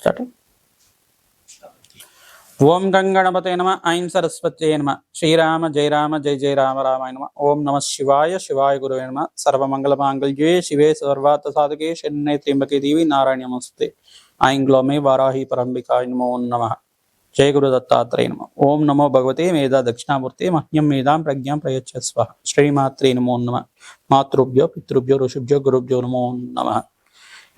Start ఓం గంగణపతే నమ ఐం సరస్వత్యే నమ శ్రీరామ జయ రామ జయ జయ రామ రామాయ నమ ఓం నమ శివాయ శివాయ గురువే నమ సర్వమంగళ మాంగళ్యే శివే సర్వార్థ సాధకే శరణ్యే త్రింబకే దేవి నారాయణ నమస్తే. ఐం గ్లోమే వారాహి పరంబికాయ నమో నమ. జయ గురు దత్తాత్రేయ నమ. ఓం నమో భగవతే మేధా దక్షిణామూర్తి మహ్యం మేధాం ప్రజ్ఞాం ప్రయచ్చస్వ శ్రీమాత్రే నమో నమ. మాతృభ్యో పితృభ్యో ఋషుభ్యో గురుభ్యో నమో నమ.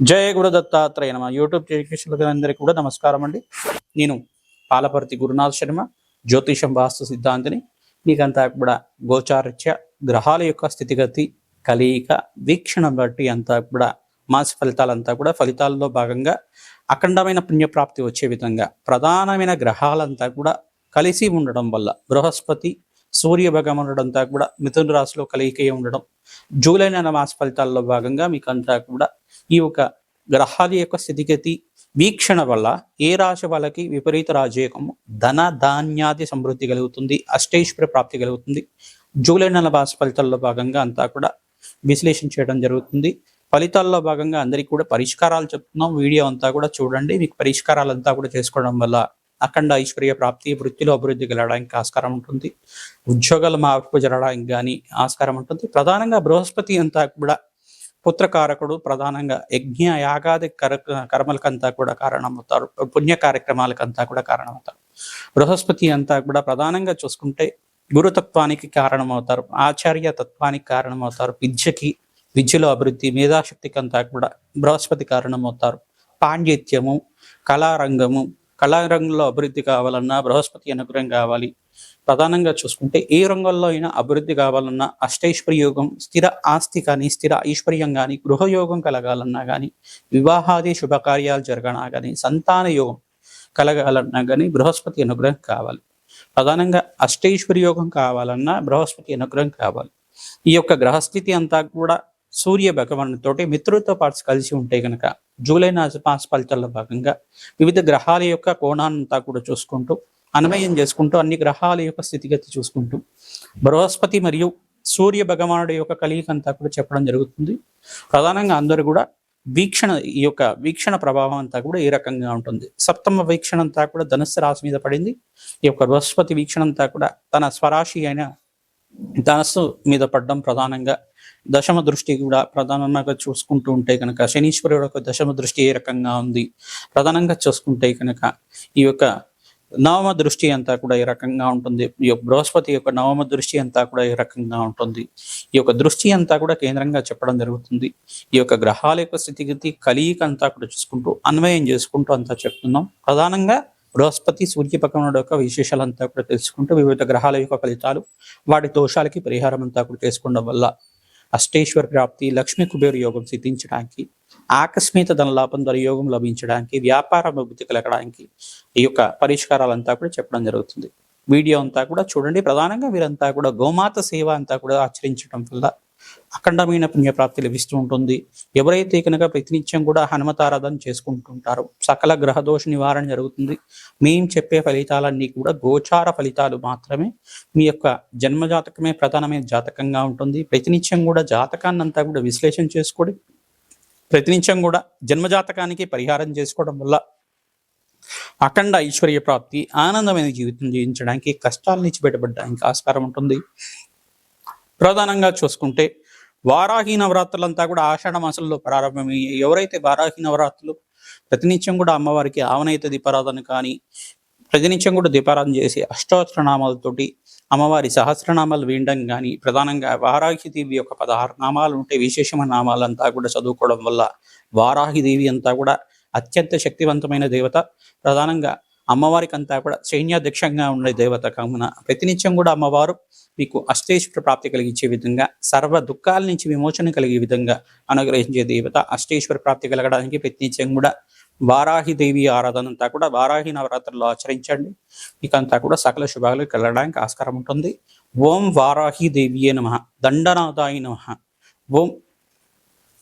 జయ గురు దత్తాత్రేయ నమ. యూట్యూబ్ టెక్నీషియన్లందరికీ కూడా నమస్కారం అండి. నేను పాలపర్తి గురునాథ్ శర్మ జ్యోతిషం వాస్తు సిద్ధాంతిని. మీకంతా కూడా గోచారిత్య గ్రహాల యొక్క స్థితిగతి కలయిక వీక్షణ బట్టి అంతా కూడా మాస ఫలితాలంతా కూడా ఫలితాల్లో భాగంగా అఖండమైన పుణ్యప్రాప్తి వచ్చే విధంగా ప్రధానమైన గ్రహాలంతా కూడా కలిసి ఉండడం వల్ల బృహస్పతి సూర్య భగవానుడంతా కూడా మిథున రాశిలో కలియికే ఉండడం జూలై నెల మాస ఫలితాల్లో భాగంగా మీకు కూడా ఈ యొక్క గ్రహాల యొక్క స్థితిగతి వీక్షణ వల్ల ఏ రాశి వాళ్ళకి విపరీత రాజయోగము ధన ధాన్యాది సమృద్ధి కలుగుతుంది అష్టైశ్వర్య ప్రాప్తి కలుగుతుంది. జూలై నెల మాస ఫలితాల్లో భాగంగా అంతా కూడా విశ్లేషణ చేయడం జరుగుతుంది. ఫలితాల్లో భాగంగా అందరికీ కూడా పరిష్కారాలు చెప్తున్నాం. వీడియో అంతా కూడా చూడండి. మీకు పరిష్కారాలు అంతా కూడా చేసుకోవడం వల్ల అఖండ ఐశ్వర్య ప్రాప్తి వృత్తిలో అభివృద్ధి కలగడానికి ఆస్కారం ఉంటుంది. ఉద్యోగాల మార్పు జరగడానికి కానీ ఆస్కారం ఉంటుంది. ప్రధానంగా బృహస్పతి అంతా కూడా పుత్రకారకుడు ప్రధానంగా యజ్ఞ యాగాది కర కర్మలకంతా కూడా కారణమవుతారు. పుణ్య కార్యక్రమాలకంతా కూడా కారణమవుతారు. బృహస్పతి అంతా కూడా ప్రధానంగా చూసుకుంటే గురుతత్వానికి కారణమవుతారు ఆచార్య తత్వానికి కారణమవుతారు విద్యకి విద్యలో అభివృద్ధి మేధాశక్తికి అంతా కూడా బృహస్పతి కారణమవుతారు. పాండిత్యము కళారంగము కళారంగంలో అభివృద్ధి కావాలన్నా బృహస్పతి అనుగ్రహం కావాలి. ప్రధానంగా చూసుకుంటే ఏ రంగంలో అయినా అభివృద్ధి కావాలన్నా అష్టైశ్వర్యోగం స్థిర ఆస్తి కానీ స్థిర ఐశ్వర్యం కానీ గృహయోగం కలగాలన్నా కానీ వివాహాది శుభకార్యాలు జరగనా కానీ సంతాన యోగం కలగాలన్నా కానీ బృహస్పతి అనుగ్రహం కావాలి. ప్రధానంగా అష్టైశ్వర్యోగం కావాలన్నా బృహస్పతి అనుగ్రహం కావాలి. ఈ యొక్క గ్రహస్థితి అంతా కూడా సూర్య భగవానుతోటి మిత్రులతో పాటు కలిసి ఉంటే కనుక జూలై మాస ఫలితాల్లో భాగంగా వివిధ గ్రహాల యొక్క కోణాన్నంతా కూడా చూసుకుంటూ అన్వయం చేసుకుంటూ అన్ని గ్రహాల యొక్క స్థితిగతి చూసుకుంటూ బృహస్పతి మరియు సూర్య భగవానుడి యొక్క కలియిక అంతా కూడా చెప్పడం జరుగుతుంది. ప్రధానంగా అందరూ కూడా వీక్షణ ఈ యొక్క వీక్షణ ప్రభావం అంతా కూడా ఈ రకంగా ఉంటుంది? సప్తమ వీక్షణ అంతా కూడా ధనుస్సు రాశి మీద పడింది. ఈ యొక్క బృహస్పతి వీక్షణ అంతా కూడా తన స్వరాశి అయిన ధనస్సు మీద పడడం ప్రధానంగా దశమ దృష్టి కూడా ప్రధానంగా చూసుకుంటూ ఉంటే కనుక శనీశ్వరుడు యొక్క దశమ దృష్టి ఏ రకంగా ఉంది? ప్రధానంగా చూసుకుంటే కనుక ఈ యొక్క నవమ దృష్టి అంతా కూడా ఈ రకంగా ఉంటుంది. ఈ యొక్క బృహస్పతి యొక్క నవమ దృష్టి అంతా కూడా ఈ రకంగా ఉంటుంది. ఈ యొక్క దృష్టి అంతా కూడా కేంద్రంగా చెప్పడం జరుగుతుంది. ఈ యొక్క గ్రహాల యొక్క స్థితిగతి కలియిక అంతా కూడా చూసుకుంటూ అన్వయం చేసుకుంటూ అంతా చెప్తున్నాం. ప్రధానంగా బృహస్పతి సూర్య భగవానుడు యొక్క విశేషాలంతా కూడా తెలుసుకుంటూ వివిధ గ్రహాల యొక్క ఫలితాలు వాటి దోషాలకి పరిహారం అంతా కూడా చేసుకోవడం వల్ల అష్టేశ్వర ప్రాప్తి లక్ష్మీ కుబేరు యోగం సిద్ధించడానికి ఆకస్మిక ధనలాభం ద్వారా యోగం లభించడానికి వ్యాపార అభివృద్ధి కలగడానికి ఈ యొక్క పరిష్కారాలంతా కూడా చెప్పడం జరుగుతుంది. వీడియో అంతా కూడా చూడండి. ప్రధానంగా వీరంతా కూడా గోమాత సేవ అంతా కూడా ఆచరించడం వల్ల అఖండమైన పుణ్యప్రాప్తి లభిస్తూ ఉంటుంది. ఎవరైతే కనుక ప్రతినిత్యం కూడా హనుమతారాధన చేసుకుంటుంటారో సకల గ్రహదోష నివారణ జరుగుతుంది. మేము చెప్పే ఫలితాలన్నీ కూడా గోచార ఫలితాలు మాత్రమే మీ యొక్క జన్మ జాతకమే ప్రధానమైన జాతకంగా ఉంటుంది. ప్రతినిత్యం కూడా జాతకాన్నంతా కూడా విశ్లేషణ చేసుకోండి. ప్రతినిత్యం కూడా జన్మజాతకానికి పరిహారం చేసుకోవడం వల్ల అఖండ ఐశ్వర్య ప్రాప్తి ఆనందమైన జీవితం జీవించడానికి కష్టాల నుంచి బయటపడడానికి ఆస్కారం ఉంటుంది. ప్రధానంగా చూసుకుంటే వారాహి నవరాత్రులంతా కూడా ఆషాఢ మాసంలో ప్రారంభమయ్యాయి. ఎవరైతే వారాహి నవరాత్రులు ప్రతినిత్యం కూడా అమ్మవారికి ఆవనైత దీపారాధన కానీ ప్రతినిత్యం కూడా దీపారాధన చేసి అష్టోత్తరనామాలతోటి అమ్మవారి సహస్రనామాలు వినడం కానీ ప్రధానంగా వారాహి దేవి యొక్క పదహారు నామాలు ఉంటే విశేషమైన నామాలంతా కూడా చదువుకోవడం వల్ల వారాహి దేవి అంతా కూడా అత్యంత శక్తివంతమైన దేవత. ప్రధానంగా అమ్మవారికి అంతా కూడా సైన్యాధ్యక్షంగా ఉండే దేవత కావున ప్రతినిత్యం కూడా అమ్మవారు మీకు అష్టేశ్వర ప్రాప్తి కలిగించే విధంగా సర్వ దుఃఖాల నుంచి విమోచన కలిగే విధంగా అనుగ్రహించే దేవత అష్టేశ్వర ప్రాప్తి కలగడానికి ప్రతినిత్యం కూడా దేవి ఆరాధన అంతా కూడా వారాహి నవరాత్రుల్లో ఆచరించండి. మీకంతా కూడా సకల శుభాలకు వెళ్ళడానికి ఆస్కారం ఉంటుంది. ఓం వారాహి దేవియే నమ. దండనాథాయ నమ. ఓం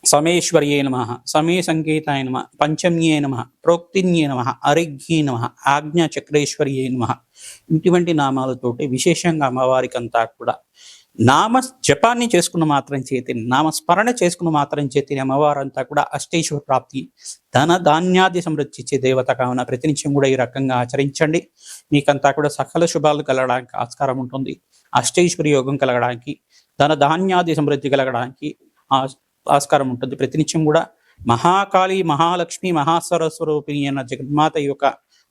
సమేశ్వర్యే నమ. సమే సంకేతాయ నమ. పంచమ్యే నమ. ప్రోక్తిన్యే నమ. అరిఘ్యే నమ. ఆజ్ఞా చక్రేశ్వర్యే నమ. ఇటువంటి నామాలతోటి విశేషంగా అమ్మవారికి అంతా కూడా నామ జపాన్ని చేసుకున్న మాత్రం చేతి నామస్మరణ చేసుకున్న మాత్రం చేతి అమ్మవారంతా కూడా అష్టేశ్వర ప్రాప్తి ధన ధాన్యాది సమృద్ధి దేవత కావున ప్రతినిత్యం కూడా ఈ రకంగా ఆచరించండి. మీకంతా కూడా సకల శుభాలు కలగడానికి ఆస్కారం ఉంటుంది. అష్టేశ్వరి యోగం కలగడానికి ధన ధాన్యాది సమృద్ధి కలగడానికి ఆ- ఆస్కారం ఉంటుంది. ప్రతినిత్యం కూడా మహాకాళి మహాలక్ష్మి మహాసరస్వరూపిణి అన్న జగన్మాత యొక్క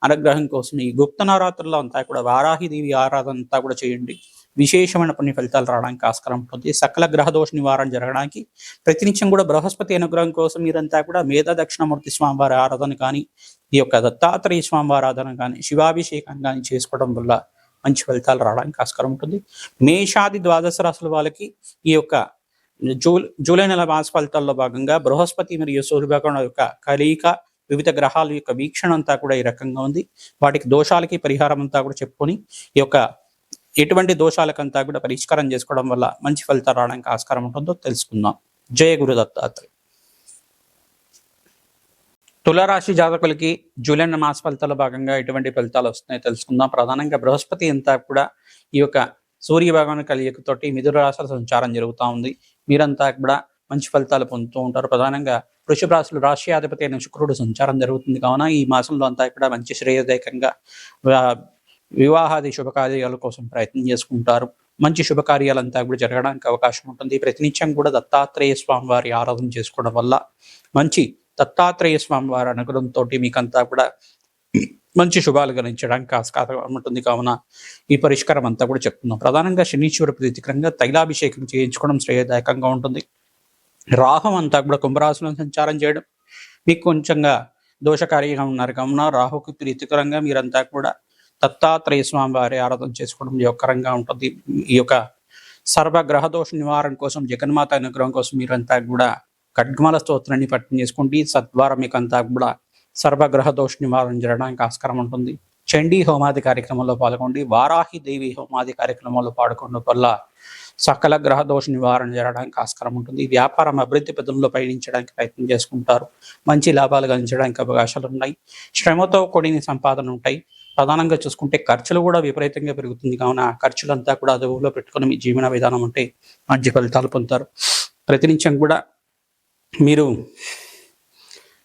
అనుగ్రహం కోసం ఈ గుప్త నవరాత్రుల్లో అంతా కూడా వారాహిదేవి ఆరాధన అంతా కూడా చేయండి. విశేషమైన పుణ్య ఫలితాలు రావడానికి ఆస్కారం ఉంటుంది సకల గ్రహదోష నివారణ జరగడానికి ప్రతినిత్యం కూడా బృహస్పతి అనుగ్రహం కోసం మీరంతా కూడా మేధా దక్షిణమూర్తి స్వామివారి ఆరాధన కానీ ఈ యొక్క దత్తాత్రేయ స్వామివారి ఆరాధన కానీ శివాభిషేకం కానీ చేసుకోవడం వల్ల మంచి ఫలితాలు రావడానికి ఆస్కారం ఉంటుంది. మేషాది ద్వాదశ రాసుల వాళ్ళకి ఈ యొక్క జూ జూలై నెల మాస ఫలితాల్లో భాగంగా బృహస్పతి మరియు సూర్యభగవాన్ యొక్క కలయిక వివిధ గ్రహాల యొక్క వీక్షణ అంతా కూడా ఈ రకంగా ఉంది. వాటికి దోషాలకి పరిహారం అంతా కూడా చెప్పుకొని ఈ యొక్క ఎటువంటి దోషాలకంతా కూడా పరిష్కారం చేసుకోవడం వల్ల మంచి ఫలితాలు రావడానికి ఆస్కారం ఉంటుందో తెలుసుకుందాం. జయ గురు దత్తాత్రేయ. తులారాశి జాతకులకి జూలై మాస ఫలితాల భాగంగా ఎటువంటి ఫలితాలు వస్తున్నాయో తెలుసుకుందాం. ప్రధానంగా బృహస్పతి అంతా కూడా ఈ యొక్క సూర్య భాగాన్ని కలియకతోటి మిథున రాశుల సంచారం జరుగుతూ ఉంది. మీరంతా కూడా మంచి ఫలితాలు పొందుతూ ఉంటారు. ప్రధానంగా వృషభ రాశులు రాష్ట్రీయాధిపతి అయిన శుక్రుడు సంచారం జరుగుతుంది. కావున ఈ మాసంలో అంతా కూడా మంచి శ్రేయదాయకంగా వివాహాది శుభకార్యాల కోసం ప్రయత్నం చేసుకుంటారు. మంచి శుభకార్యాలంతా కూడా జరగడానికి అవకాశం ఉంటుంది. ప్రతినిత్యం కూడా దత్తాత్రేయ స్వామి వారి ఆరాధన చేసుకోవడం వల్ల మంచి దత్తాత్రేయ స్వామి వారి అనుగ్రహంతో మీకంతా కూడా మంచి శుభాలు గణించడానికి ఆస్కారం ఉంటుంది. కావున ఈ పరిష్కారం అంతా కూడా చెప్తున్నాం. ప్రధానంగా శనీశ్వర ప్రీతికరంగా తైలాభిషేకం చేయించుకోవడం శ్రేయదాయకంగా ఉంటుంది. రాహం అంతా కూడా కుంభరాశులను సంచారం చేయడం. మీకు కొంచెంగా దోషకారిగా ఉన్నారు. కావున రాహుకి ప్రీతికరంగా మీరంతా కూడా దత్తాత్రేయ స్వామి వారి ఆరాధన చేసుకోవడం యోగకరంగా ఉంటుంది. ఈ యొక్క సర్వగ్రహ దోష నివారణ కోసం జగన్మాత అనుగ్రహం కోసం మీరంతా కూడా ఖడ్గమల స్తోత్రాన్ని పట్టిన చేసుకోండి. సద్వారా మీకు అంతా కూడా సర్వగ్రహ దోష నివారణ జరగడానికి ఆస్కారం ఉంటుంది. చండీ హోమాది కార్యక్రమంలో పాల్గొండి. వారాహి దేవి హోమాది కార్యక్రమంలో పాల్గొనడం వల్ల సకల గ్రహ దోష నివారణ జరగడానికి ఆస్కారం ఉంటుంది. వ్యాపారం అభివృద్ధి పదంలో పయనించడానికి ప్రయత్నం చేసుకుంటారు. మంచి లాభాలు గణించడానికి అవకాశాలు ఉన్నాయి. శ్రమతో కూడిన సంపాదన ఉంటాయి. ప్రధానంగా చూసుకుంటే ఖర్చులు కూడా విపరీతంగా పెరుగుతుంది. కావున ఖర్చులంతా కూడా అదుపులో పెట్టుకుని మీ జీవన విధానం అంటే మంచి ఫలితాలు పొందుతారు. ప్రతినిత్యం కూడా మీరు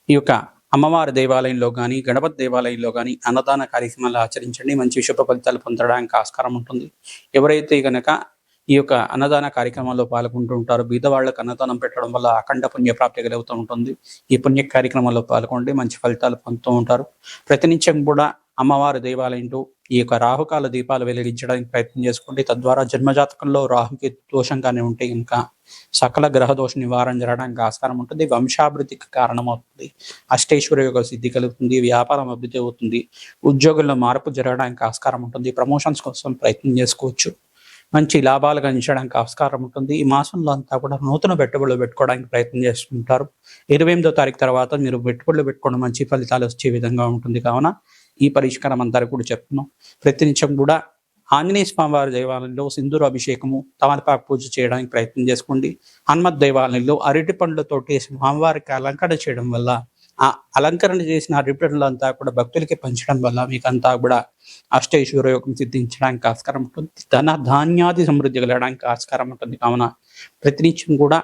ఈ యొక్క అమ్మవారి దేవాలయంలో కానీ గణపతి దేవాలయంలో కానీ అన్నదాన కార్యక్రమాలు ఆచరించండి. మంచి శుభ ఫలితాలు పొందడానికి ఆస్కారం ఉంటుంది. ఎవరైతే కనుక ఈ యొక్క అన్నదాన కార్యక్రమాల్లో పాల్గొంటూ ఉంటారు బీదవాళ్ళకు అన్నదానం పెట్టడం వల్ల అఖండ పుణ్య ప్రాప్తి కలుగుతూ ఉంటుంది. ఈ పుణ్య కార్యక్రమాల్లో పాల్గొండి మంచి ఫలితాలు పొందుతూ ఉంటారు. ప్రతినిత్యం కూడా అమ్మవారి దేవాలయంలో ఈ యొక్క రాహుకాల దీపాలు వెలిగించడానికి ప్రయత్నం చేసుకోండి తద్వారా జన్మజాతకంలో రాహుకి దోషంగానే ఉంటే ఇంకా సకల గ్రహ దోష నివారణ జరగడానికి ఆస్కారం ఉంటుంది. వంశాభివృద్ధికి కారణమవుతుంది. అష్టేశ్వరి యొక్క సిద్ధి కలుగుతుంది. వ్యాపారం అభివృద్ధి అవుతుంది. ఉద్యోగుల్లో మార్పు జరగడానికి ఆస్కారం ఉంటుంది. ప్రమోషన్స్ కోసం ప్రయత్నం చేసుకోవచ్చు. మంచి లాభాలు గణించడానికి ఆస్కారం ఉంటుంది. ఈ మాసంలో అంతా కూడా నూతన పెట్టుబడులు పెట్టుకోవడానికి ప్రయత్నం చేసుకుంటారు ఇరవై ఎనిమిదో తారీఖు తర్వాత మీరు పెట్టుబడులు పెట్టుకోవడం మంచి ఫలితాలు వచ్చే విధంగా ఉంటుంది. కావున ఈ పరిష్కారం అంతా కూడా చెప్తున్నాం. ప్రతినిత్యం కూడా ఆంజనేయ స్వామి వారి దేవాలయంలో సింధూర అభిషేకము తమలపాకు పూజ చేయడానికి ప్రయత్నం చేసుకోండి. హనుమత్ దేవాలయంలో అరటి పండ్లతోటి స్వామివారికి అలంకరణ చేయడం వల్ల ఆ అలంకరణ చేసిన అరటి పండ్లంతా కూడా భక్తులకి పంచడం వల్ల మీకు అంతా కూడా అష్టైశ్వర యోగం సిద్ధించడానికి ఆస్కారం ఉంటుంది. ధన ధాన్యాది సమృద్ధి కలగడానికి ఆస్కారం ఉంటుంది. కావున ప్రతినిత్యం కూడా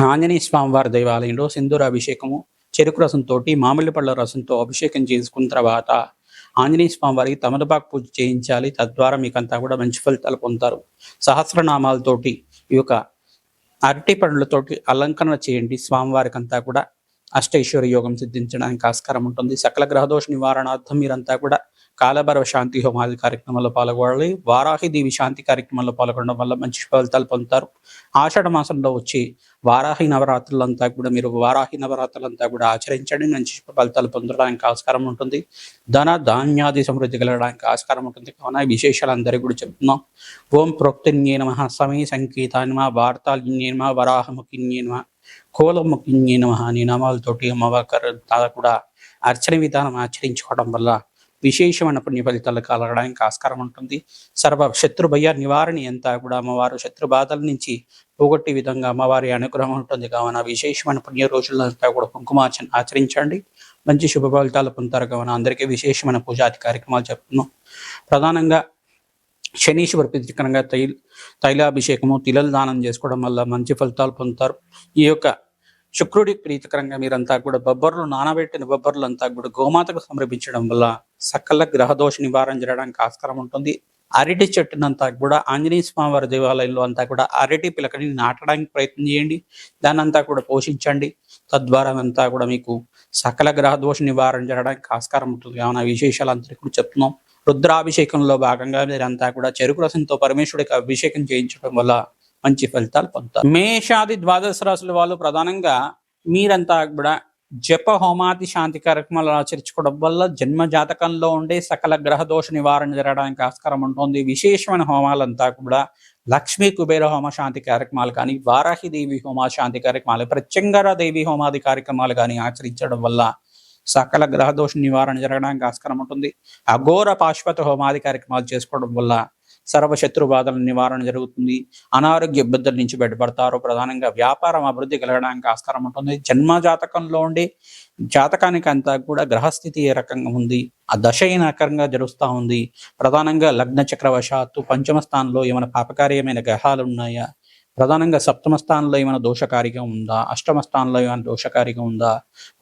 ఆంజనేయ స్వామివారి దేవాలయంలో సింధూర అభిషేకము చెరుకు రసంతో మామిడి పళ్ళ రసంతో అభిషేకం చేసుకున్న తర్వాత ఆంజనేయ స్వామి వారికి తమలపాకు పూజ చేయించాలి. తద్వారా మీకు అంతా కూడా మంచి ఫలితాలు పొందుతారు. సహస్రనామాలతోటి ఈ యొక్క అరటి పండ్లతోటి అలంకరణ చేయండి. స్వామివారికి అంతా కూడా అష్టైశ్వర్య యోగం సిద్ధించడానికి ఆస్కారం ఉంటుంది. సకల గ్రహదోష నివారణార్థం మీరంతా కూడా కాలభైరవ శాంతి హోమాది కార్యక్రమంలో పాల్గొనాలి. వారాహి దేవి శాంతి కార్యక్రమంలో పాల్గొనడం వల్ల మంచి ఫలితాలు పొందుతారు. ఆషాఢ మాసంలో వచ్చి వారాహి నవరాత్రులంతా కూడా మీరు వారాహి నవరాత్రులంతా కూడా ఆచరించండి. మంచి ఫలితాలు పొందడానికి ఆస్కారం ఉంటుంది. ధన ధాన్యాది సమృద్ధి కలగడానికి ఆస్కారం ఉంటుంది. కావున విశేషాలు అందరికీ కూడా చెప్తున్నాం. ఓం ప్రోక్తిన్యే నమ. సమయ సంకీతాన్మ వార్తాల్యే నమ. వరాహముఖిన్యే నమ. కోలముఖిన్యే నమ అనే నామాలతోటి అమ్మవారి కూడా అర్చన విధానం ఆచరించుకోవడం వల్ల విశేషమైన పుణ్య ఫలితాలు కలగడానికి ఆస్కారం ఉంటుంది. సర్వ శత్రు భయ నివారణ అంతా కూడా అమ్మవారు శత్రు బాధల నుంచి పోగొట్టే విధంగా అమ్మవారి అనుగ్రహం ఉంటుంది. కావున విశేషమైన పుణ్య రోజులంతా కూడా కుంకుమార్చన ఆచరించండి. మంచి శుభ ఫలితాలు పొందుతారు. కావున అందరికీ విశేషమైన పూజాది కార్యక్రమాలు చెప్తున్నాం. ప్రధానంగా శనీశ్వర ప్రతికరంగా తైల తైలాభిషేకము తిలలు దానం చేసుకోవడం వల్ల మంచి ఫలితాలు పొందుతారు. ఈ యొక్క శుక్రుడి ప్రీతికరంగా మీరంతా కూడా బొబ్బర్లు నానబెట్టిన బొబ్బర్లు అంతా కూడా గోమాతకు సమర్పించడం వల్ల సకల గ్రహదోష నివారణ జరగడానికి ఆస్కారం ఉంటుంది. అరటి చెట్టునంతా కూడా ఆంజనేయ స్వామి వారి దేవాలయంలో అంతా కూడా అరటి పిలకని నాటడానికి ప్రయత్నం చేయండి. దాన్ని అంతా కూడా పోషించండి. తద్వారా అంతా కూడా మీకు సకల గ్రహదోష నివారణ జరగడానికి ఆస్కారం ఉంటుంది. కావున విశేషాలు అందరికీ కూడా చెప్తున్నాం. రుద్రాభిషేకంలో భాగంగా మీరంతా కూడా చెరుకు రసంతో పరమేశ్వరుడికి అభిషేకం చేయించడం వల్ల మంచి ఫలితాలు పొందుతారు. మేషాది ద్వాదశ రాశుల వాళ్ళు ప్రధానంగా మీరంతా కూడా జప హోమాది శాంతి కార్యక్రమాలు ఆచరించుకోవడం వల్ల జన్మ జాతకంలో ఉండే సకల గ్రహ దోష నివారణ జరగడానికి ఆస్కారం ఉంటుంది. విశేషమైన హోమాలంతా కూడా లక్ష్మీ కుబేర హోమ శాంతి కార్యక్రమాలు కానీ వారాహి దేవి హోమ శాంతి కార్యక్రమాలు ప్రత్యంగర దేవి హోమాది కార్యక్రమాలు కానీ ఆచరించడం వల్ల సకల గ్రహ దోష నివారణ జరగడానికి ఆస్కారం ఉంటుంది. అఘోర పాశ్వత హోమాది కార్యక్రమాలు చేసుకోవడం వల్ల సర్వశత్రు బాధల నివారణ జరుగుతుంది. అనారోగ్య ఇబ్బందుల నుంచి బయటపడతారు. ప్రధానంగా వ్యాపారం అభివృద్ధి కలగడానికి ఆస్కారం ఉంటుంది. జన్మ జాతకంలో ఉండి జాతకానికి అంతా కూడా గ్రహస్థితి ఏ రకంగా ఉంది? ఆ దశ ఏ రకంగా జరుగుతూ ఉంది? ప్రధానంగా లగ్న చక్రవశాత్తు పంచమ స్థానంలో ఏమైనా పాపకార్యమైన గ్రహాలు ఉన్నాయా? ప్రధానంగా సప్తమ స్థానంలో ఏమైనా దోషకారిగా ఉందా? అష్టమ స్థానంలో ఏమైనా దోషకారిగా ఉందా?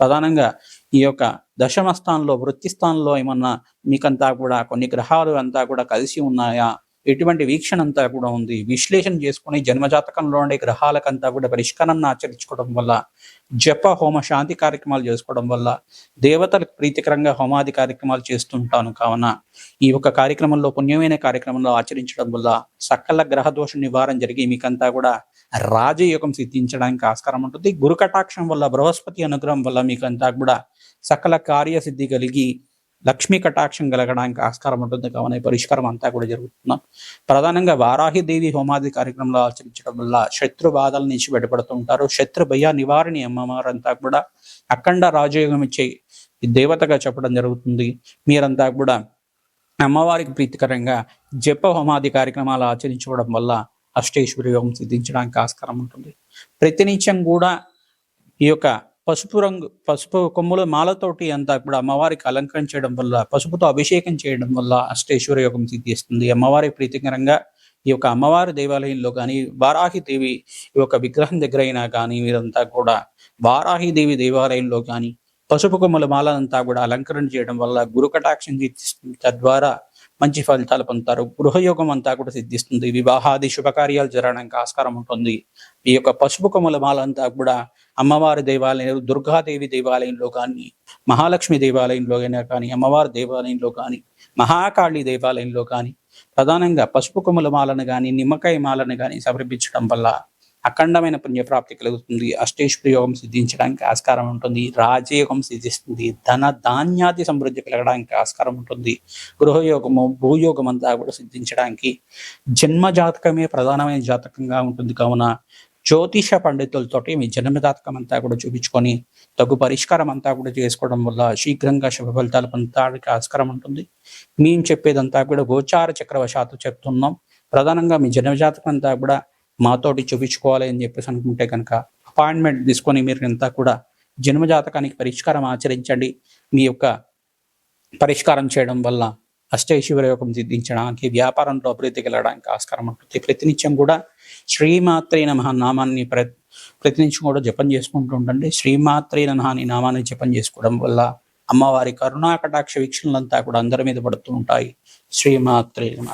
ప్రధానంగా ఈ యొక్క దశమ స్థానంలో వృత్తి స్థానంలో ఏమన్నా మీకంతా కూడా కొన్ని గ్రహాలు అంతా కూడా కలిసి ఉన్నాయా? ఎటువంటి వీక్షణ అంతా కూడా ఉంది. విశ్లేషణ చేసుకుని జన్మజాతకంలో ఉండే గ్రహాలకంతా కూడా పరిష్కారాన్ని ఆచరించుకోవడం వల్ల జప హోమ శాంతి కార్యక్రమాలు చేసుకోవడం వల్ల దేవతలకు ప్రీతికరంగా హోమాది కార్యక్రమాలు చేస్తుంటాను. కావున ఈ యొక్క కార్యక్రమంలో పుణ్యమైన కార్యక్రమంలో ఆచరించడం వల్ల సకల గ్రహ దోష నివారణ జరిగి మీకంతా కూడా రాజయోగం సిద్ధించడానికి ఆస్కారం ఉంటుంది. గురు కటాక్షం వల్ల బృహస్పతి అనుగ్రహం వల్ల మీకంతా కూడా సకల కార్యసిద్ధి కలిగి లక్ష్మీ కటాక్షం కలగడానికి ఆస్కారం ఉంటుంది. కావున పరిష్కారం అంతా కూడా జరుగుతున్నాం. ప్రధానంగా వారాహి దేవి హోమాది కార్యక్రమంలో ఆచరించడం వల్ల శత్రు బాధల నుంచి బయటపడుతుంటారు శత్రు భయ నివారణి అమ్మవారంతా కూడా అఖండ రాజయోగం ఇచ్చే దేవతగా చెప్పడం జరుగుతుంది. మీరంతా కూడా అమ్మవారికి ప్రీతికరంగా జప హోమాది కార్యక్రమాలు ఆచరించుకోవడం వల్ల అష్టేశ్వరి యోగం సిద్ధించడానికి ఆస్కారం ఉంటుంది. ప్రతినిత్యం కూడా ఈ యొక్క పసుపు రంగు పసుపు కొమ్ముల మాలతోటి అంతా కూడా అమ్మవారికి అలంకరించడం వల్ల పసుపుతో అభిషేకం చేయడం వల్ల అష్టేశ్వర యోగం సిద్ధిస్తుంది. అమ్మవారి ప్రీతికరంగా ఈ యొక్క అమ్మవారి దేవాలయంలో కానీ వారాహి దేవి ఈ యొక్క విగ్రహం దగ్గర అయినా కానీ మీరంతా కూడా వారాహి దేవి దేవాలయంలో కానీ పసుపు కొమ్మల మాలంతా కూడా అలంకరణ చేయడం వల్ల గురు కటాక్షం తద్వారా మంచి ఫలితాలు పొందుతారు. గృహయోగం అంతా కూడా సిద్ధిస్తుంది. వివాహాది శుభకార్యాలు జరగడానికి ఆస్కారం ఉంటుంది. ఈ యొక్క పసుపు కొమ్మల మాలంతా కూడా అమ్మవారి దేవాలయం దుర్గాదేవి దేవాలయంలో కానీ మహాలక్ష్మి దేవాలయంలో అయినా కానీ అమ్మవారి దేవాలయంలో కానీ మహాకాళి దేవాలయంలో కానీ ప్రధానంగా పసుపు కొమ్మల మాలను కానీ నిమ్మకాయ మాలను కానీ సమర్పించడం వల్ల అఖండమైన పుణ్యప్రాప్తి కలుగుతుంది. అష్టేశ్వరి సిద్ధించడానికి ఆస్కారం ఉంటుంది. రాజయోగం సిద్ధిస్తుంది. ధన ధాన్యాది సమృద్ధి కలగడానికి ఆస్కారం ఉంటుంది. గృహయోగము భూయోగం అంతా కూడా సిద్ధించడానికి జన్మ జాతకమే ప్రధానమైన జాతకంగా ఉంటుంది. కావున జ్యోతిష పండితులతోటి మీ జన్మజాతకం అంతా కూడా చూపించుకొని తగు పరిష్కారం అంతా కూడా చేసుకోవడం వల్ల శీఘ్రంగా శుభ ఫలితాలు పొందడానికి ఆస్కారం ఉంటుంది. మేము చెప్పేదంతా కూడా గోచార చక్రవశాత్తు చెప్తున్నాం. ప్రధానంగా మీ జన్మజాతకం అంతా కూడా మాతోటి చూపించుకోవాలి అని చెప్పేసి అనుకుంటే కనుక అపాయింట్మెంట్ తీసుకొని మీరు అంతా కూడా జన్మ జాతకానికి పరిష్కారం ఆచరించండి. మీ యొక్క పరిష్కారం చేయడం వల్ల అష్టైశ్వర్య యోగం సిద్ధించడానికి వ్యాపారంలో అభివృద్ధి వెళ్ళడానికి ఆస్కారం ఉంటుంది. ప్రతినిత్యం కూడా శ్రీమాత్రే నమ నామాన్ని ప్ర ప్రతినిత్యం కూడా జపం చేసుకుంటూ ఉండండి. శ్రీమాత్రే నమ అని నామాన్ని జపం చేసుకోవడం వల్ల అమ్మవారి కరుణా కటాక్ష వీక్షణలంతా కూడా అందరి మీద పడుతూ ఉంటాయి. శ్రీమాత్రే నమ.